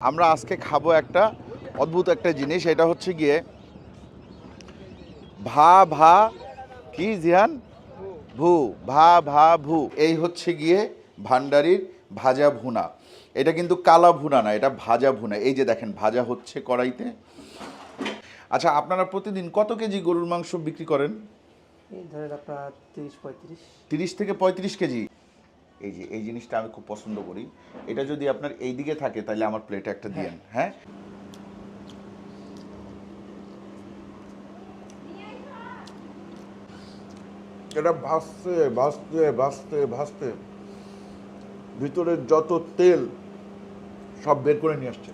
আমরা আজকে খাব একটা অদ্ভুত একটা জিনিস এটা হচ্ছে গিয়ে ভা ভা কি জিহান? ভু ভা ভা ভু। এই হচ্ছে গিয়ে ভান্ডারির ভাজা ভুনা। এটা কিন্তু কালা ভুনা না এটা ভাজা ভুনা। এই যে দেখেন ভাজা হচ্ছে কড়াইতে। আচ্ছা আপনারা প্রতিদিন কত কেজি গরুর মাংস বিক্রি করেন? এই ধরেন আপনার তিরিশ পঁয়ত্রিশ। তিরিশ থেকে পঁয়ত্রিশ কেজি। এই যে এই জিনিসটা আমি খুব পছন্দ করি। এটা যদি আপনার এই দিকে থাকে তাহলে আমার প্লেটে একটা দিয়েন হ্যাঁ। এটা ভাসতে ভাসতে ভাসতে ভাসতে ভিতরে যত তেল সব বের করে নিয়ে আসছে।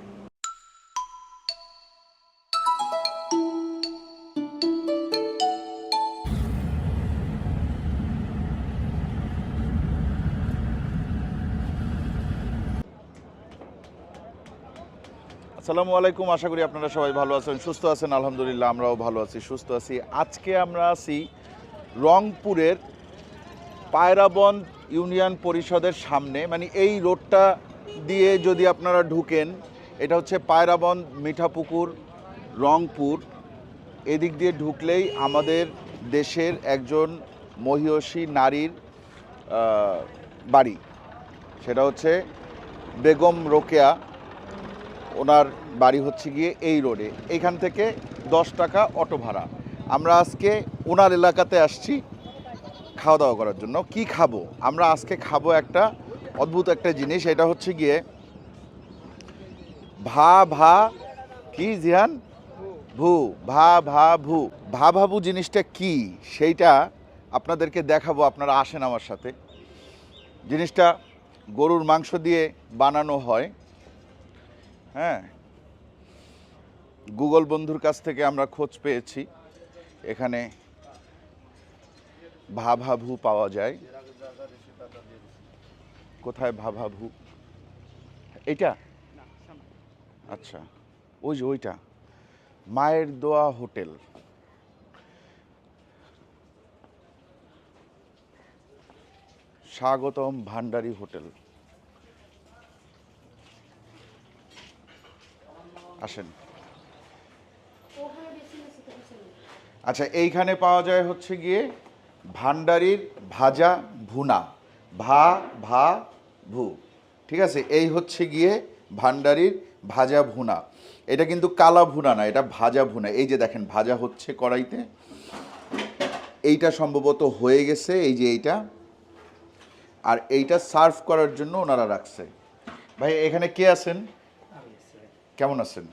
আসসালামু আলাইকুম, আশা করি আপনারা সবাই ভালো আছেন, সুস্থ আছেন, আলহামদুলিল্লাহ আমরাও ভালো আছি, সুস্থ আছি। আজকে আমরা আছি রংপুরের পায়রাবন ইউনিয়ন পরিষদের সামনে। মানে এই রোডটা দিয়ে যদি আপনারা ঢুকেন, এটা হচ্ছে পায়রাবন মিঠাপুকুর, রংপুর। এদিক দিয়ে ঢুকলেই আমাদের দেশের একজন মহিয়সী নারীর বাড়ি। সেটা হচ্ছে বেগম রোকেয়া। ওনার বাড়ি হচ্ছে গিয়ে এই রোডে। এখান থেকে দশ টাকা অটো ভাড়া। আমরা আজকে ওনার এলাকাতে আসছি খাওয়া দাওয়া করার জন্য। কি খাব? আমরা আজকে খাব একটা অদ্ভুত একটা জিনিস, এটা হচ্ছে গিয়ে ভা ভা কি জিহান? ভু। ভা ভা ভু। ভা ভাবু জিনিসটা কি? সেইটা আপনাদেরকে দেখাবো, আপনারা আসেন আমার সাথে। জিনিসটা গরুর মাংস দিয়ে বানানো হয়। হ্যাঁ। গুগল বন্ধুর কাছ থেকে আমরা খোঁজ পেয়েছি। এখানে ভাভাভু পাওয়া যায়। কোথায় ভাভাভু? এটা আচ্ছা ওই যে ওইটা। মায়ের দোয়া হোটেল। স্বাগতম ভান্ডারি হোটেল। আসেন। আচ্ছা এইখানে পাওয়া যায় হচ্ছে গিয়ে ভান্ডারির ভাজা ভুনা। ভা ভা ভু। ঠিক আছে? এই হচ্ছে গিয়ে ভান্ডারির ভাজা ভুনা। এটা কিন্তু কালা ভুনা না এটা ভাজা ভুনা। এই যে দেখেন ভাজা হচ্ছে কড়াইতে। এইটা সম্ভবত হয়ে গেছে এই যে এইটা। আর এইটা সার্ভ করার জন্য ওনারা রাখছে। ভাই এখানে কে আছেন? কেমন আছেন?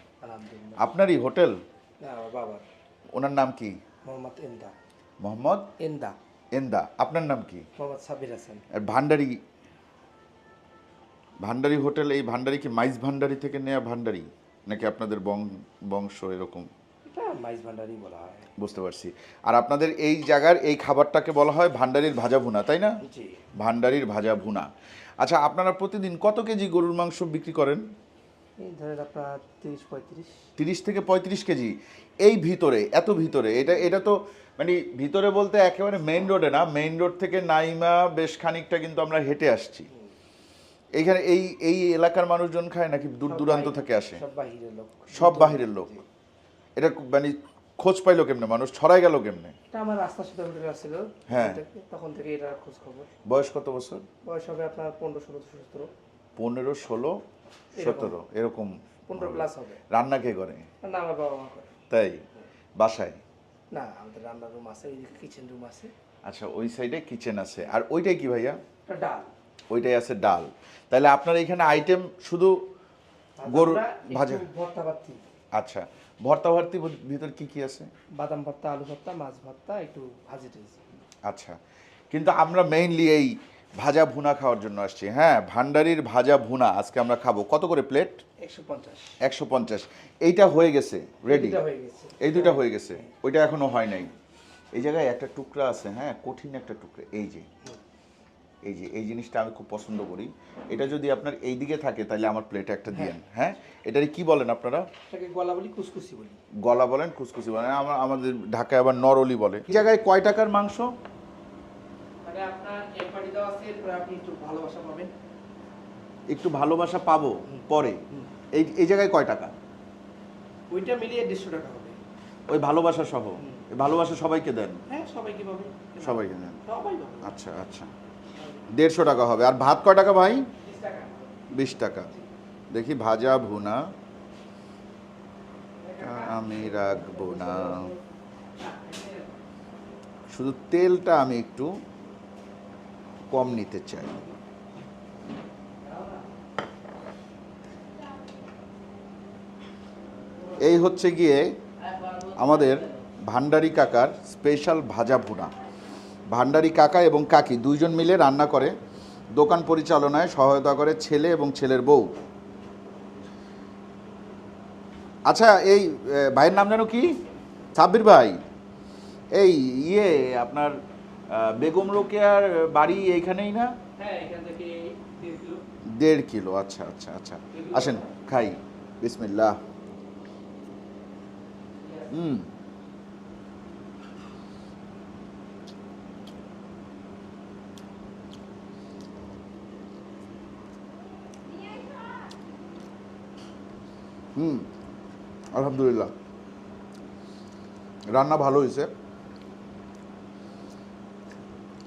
আপনারই হোটেল? বাবার। ওনার নাম কি? মোহাম্মদ এন্দা মোহাম্মদ? এন্দা এন্দা আপনার নাম কি? মোহাম্মদ সাবির হাসান। ভান্ডারি? ভান্ডারি হোটেল এই ভান্ডারি কি মাইজ ভান্ডারি থেকে নেওয়া ভান্ডারি? নাকি আপনাদের বংশ এরকম? মাইজ ভান্ডারি বলা হয়। বুঝতে পারছি। আর আপনাদের এই জায়গার এই খাবারটাকে বলা হয় ভান্ডারির ভাজা ভুনা তাই না? ভান্ডারির ভাজা ভুনা। আচ্ছা আপনারা প্রতিদিন কত কেজি গরুর মাংস বিক্রি করেন? এই ধরেন আপনার তিরিশ পঁয়ত্রিশ। তিরিশ থেকে পঁয়ত্রিশ কেজি। এই ভিতরে এত ভিতরে এটা এটা তো মানে ভিতরে বলতে একেবারে মেইন রোডে না মেইন রোড থেকে নাইমা বেশ খানিকটা কিন্তু আমরা হেঁটে আসছি। এইখানে এই এই এলাকার মানুষজন খায় নাকি দূর দূরান্ত থেকে আসে? সব বাহিরের লোক। সব বাহিরের লোক। এটা মানে খোঁজ পাইলো কেমনে? মানুষ ছড়াই গেল কেমনে? এটা আমার রাস্তার সাথে হোটেল আসছিল হ্যাঁ। তখন থেকে এটা খোঁজ খবর বয়স কত বছর? বয়স হবে আপনার পনেরো ষোলো সতেরো। পনেরো ষোলো? সতেরো এরকম পনেরো প্লাস হবে। রান্না কে করে? না আমার বাবা মা করে। তাই? বাসায়? না আমাদের রান্নার রুম আছে এইদিকে কিচেন রুম আছে। আচ্ছা ওই সাইডে কিচেন আছে। আর ওইটাই কি ভাইয়া? ডাল। ওইটাই আছে ডাল। তাহলে আপনার এখানে আইটেম শুধু আমরা ভাজা? ভর্তা ভাতি আচ্ছা ভর্তা ভর্তি ভিতর কি কি আছে? বাদাম ভর্তা আলু ভর্তা মাছ ভর্তা একটু ভাজি আচ্ছা কিন্তু আমরা মেইনলি এই ভাজা ভুনা খাওয়ার জন্য আসছি। হ্যাঁ ভান্ডারির ভাজা ভুনা আজকে আমরা খাব। কত করে প্লেট একশো পঞ্চাশ। এইটা হয়ে গেছে রেডি হয়ে এই দুটা হয়ে গেছে। ওইটা এখনও হয় নাই। এই জায়গায় একটা টুকরা আছে হ্যাঁ কঠিন একটা টুকরা। এই যে এই যে এই জিনিসটা আমি খুব পছন্দ করি। এটা যদি আপনার এই দিকে থাকে তাহলে আমার প্লেটে একটা দিয়েন। হ্যাঁ। এটারে কি বলেন আপনারা? গলা বলি কুসকুসি বলি। গলা বলেন খুসখুসি বলেন। আমাদের ঢাকায় আবার নরলি বলে। এই জায়গায় কয় টাকার মাংস? মানে আপনার এক দেওয়া আছে এরপরে আপনি একটু ভালোবাসা পাবেন। একটু ভালোবাসা পাবো পরে। এই এই জায়গায় কয় টাকা? ওইটা মিলিয়ে দেড়শো টাকা হবে। ওই ভালোবাসা সহ? ভালোবাসা সবাইকে দেন? হ্যাঁ সবাইকে পাবে। সবাইকে দেন। সবাই পাবে। আচ্ছা আচ্ছা। দেড়শো টাকা হবে। আর ভাত কয় টাকা ভাই? বিশ টাকা। বিশ টাকা। দেখি ভাজা ভুনা। আমি রাখব না। শুধু তেলটা আমি একটু কম নিতে চাই এই হচ্ছে গিয়ে আমাদের ভান্ডারি কাকার স্পেশাল ভাজা ভুনা। ভান্ডারি কাকা এবং কাকি দুইজন মিলে রান্না করে, দোকান পরিচালনায় সহায়তা করে ছেলে এবং ছেলের বউ। আচ্ছা এই ভাইয়ের নাম যেন কি? সাব্বির ভাই। এই ইয়ে আপনার বেগম রোকেয়ার বাড়ি এইখানেই না? হ্যাঁ দেড় কিলো আচ্ছা আচ্ছা আচ্ছা। আসেন খাই। বিসমিল্লাহ। হুম। হুম আলহামদুলিল্লাহ। রান্না ভালো হয়েছে।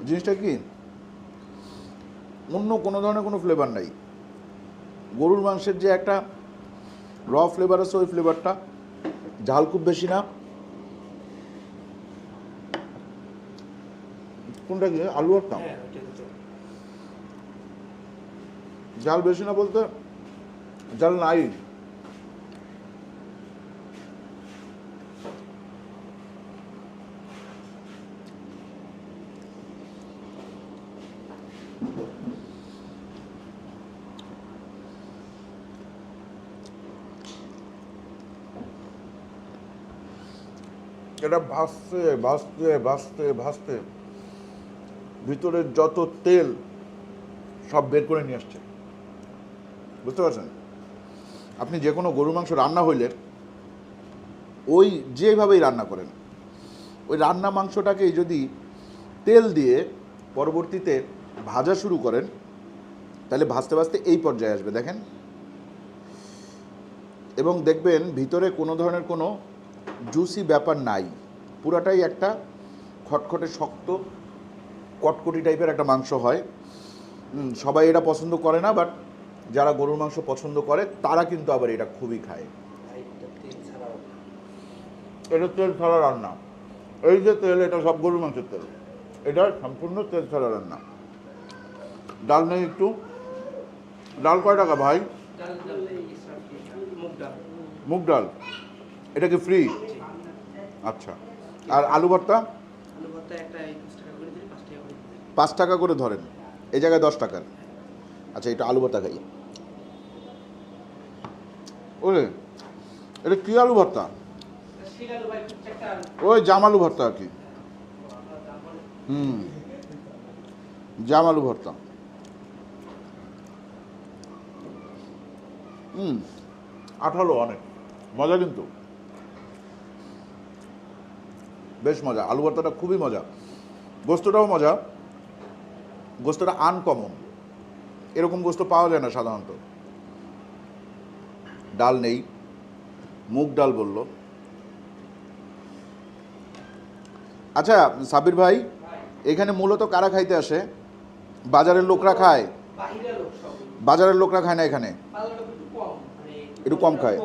জিনিসটা কি? অন্য কোনো ধরনের কোনো ফ্লেভার নাই। গরুর মাংসের যে একটা র ফ্লেভার আছে ওই ফ্লেভারটা ঝাল খুব বেশি না। কোনটা কি? আলু ভর্তা হ্যাঁ ঝাল বেশি না বলতে? ঝাল নাই। এটা ভাসতে ভাসতে ভাসতে ভাসতে ভিতরের যত তেল, সব বের করে নিয়ে আসছে। বুঝতে পারছেন? আপনি যে কোনো গরু মাংস রান্না হইলে, ওই যেভাবেই রান্না করেন, ওই রান্না মাংসটাকেই যদি তেল দিয়ে পরবর্তীতে ভাজা শুরু করেন তাহলে ভাজতে ভাজতে এই পর্যায়ে আসবে দেখেন। এবং দেখবেন ভিতরে কোনো ধরনের কোনো জুসি ব্যাপার নাই পুরাটাই একটা খটখটে শক্ত কটকটি টাইপের একটা মাংস হয়। সবাই এটা পছন্দ করে না বাট যারা গরুর মাংস পছন্দ করে তারা কিন্তু আবার এটা খুবই খায়। এটা তেল ছাড়া রান্না। এই যে তেল এটা সব গরুর মাংসের তেল। এটা সম্পূর্ণ তেল ছাড়া রান্না। ডাল নেই একটু। ডাল কয় টাকা ভাই? মুগ ডাল। এটা কি ফ্রি আচ্ছা। আর আলু ভর্তা? পাঁচ টাকা করে ধরেন। এই জায়গায় দশ টাকার আচ্ছা এটা আলু ভর্তা খাই। ওরে, এটা কি আলু ভর্তা? ওই জাম আলু ভর্তা আর কি। হুম, জাম আলু ভর্তা। হুম, আঠালো অনেক, মজা কিন্তু। বেশ মজা, আলু ভর্তাটা খুবই মজা। গোস্তটাও মজা, গোস্তটা আনকমন এরকম গোস্ত পাওয়া যায় না সাধারণত। ডাল নেই, মুগ ডাল বলল। আচ্ছা সাবির ভাই, এখানে মূলত কারা খাইতে আসে? বাজারের লোকরা খায়? বাজারের লোকরা খায় না এখানে? একটু কম মানে একটু কম খায়।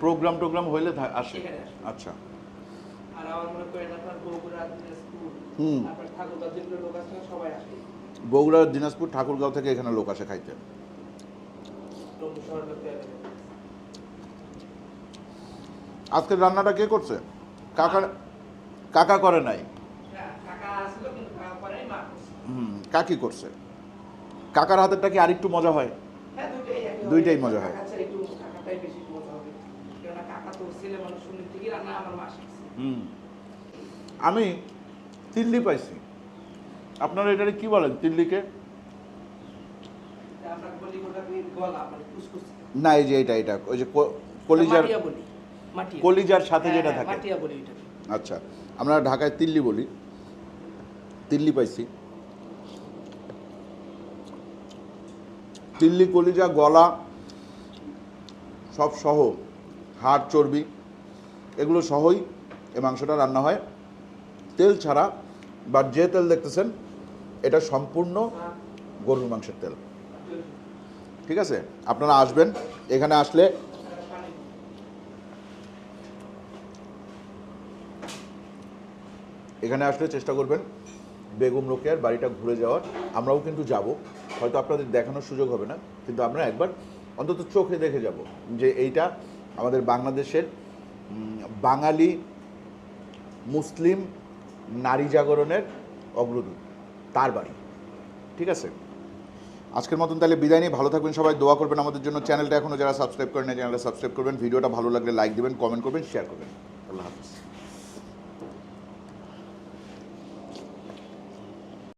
প্রোগ্রাম টোগ্রাম হইলে আসে? আচ্ছা। হুম। তারপর ঠাকুরগাঁ যেগুলো লোক আছে না, সবাই আসে। বগুড়া দিনাজপুর ঠাকুরগাঁও থেকে এখানে লোক আসে খাইতে। আজকের রান্নাটা কে করছে? কাকা কাকা করে নাই। হুম কাকি করছে। কাকার হাতেরটা কি আরেকটু মজা হয়? হ্যাঁ, দুইটাই মজা হয়। হুম। আমি তিল্লি পাইছি। আপনারা এটাকে কি বলেন তিল্লিকে? মানে। না এই যে এটা এটা ওই যে কলিজার। কলিজার সাথে হ্যাঁ, যেটা থাকে। আচ্ছা আমরা ঢাকায় তিল্লি বলি। তিল্লি পাইছি। তিল্লি কলিজা গলা সব সহ হাড় চর্বি এগুলো সহই এই মাংসটা রান্না হয়। তেল ছাড়া বা যে তেল দেখতেছেন এটা সম্পূর্ণ গরুর মাংসের তেল। ঠিক আছে? আপনারা আসবেন এখানে আসলে এখানে আসলে চেষ্টা করবেন বেগম রোকেয়ার বাড়িটা ঘুরে যাওয়ার। আমরাও কিন্তু যাব। হয়তো আপনাদের দেখানোর সুযোগ হবে না, কিন্তু আমরা একবার অন্তত চোখে দেখে যাব যে এইটা আমাদের বাংলাদেশের বাঙালি মুসলিম নারী জাগরণের অগ্রদূত, তার বাড়ি। ঠিক আছে? আজকের মতন তাহলে বিদায় নিয়ে ভালো থাকবেন সবাই। দোয়া করবেন আমাদের জন্য। চ্যানেলটা এখনও যারা সাবস্ক্রাইব করেন চ্যানেলটা সাবস্ক্রাইব করবেন। ভিডিওটা ভালো লাগলে লাইক দেবেন, কমেন্ট করবেন শেয়ার করবেন। আল্লাহ হাফিজ।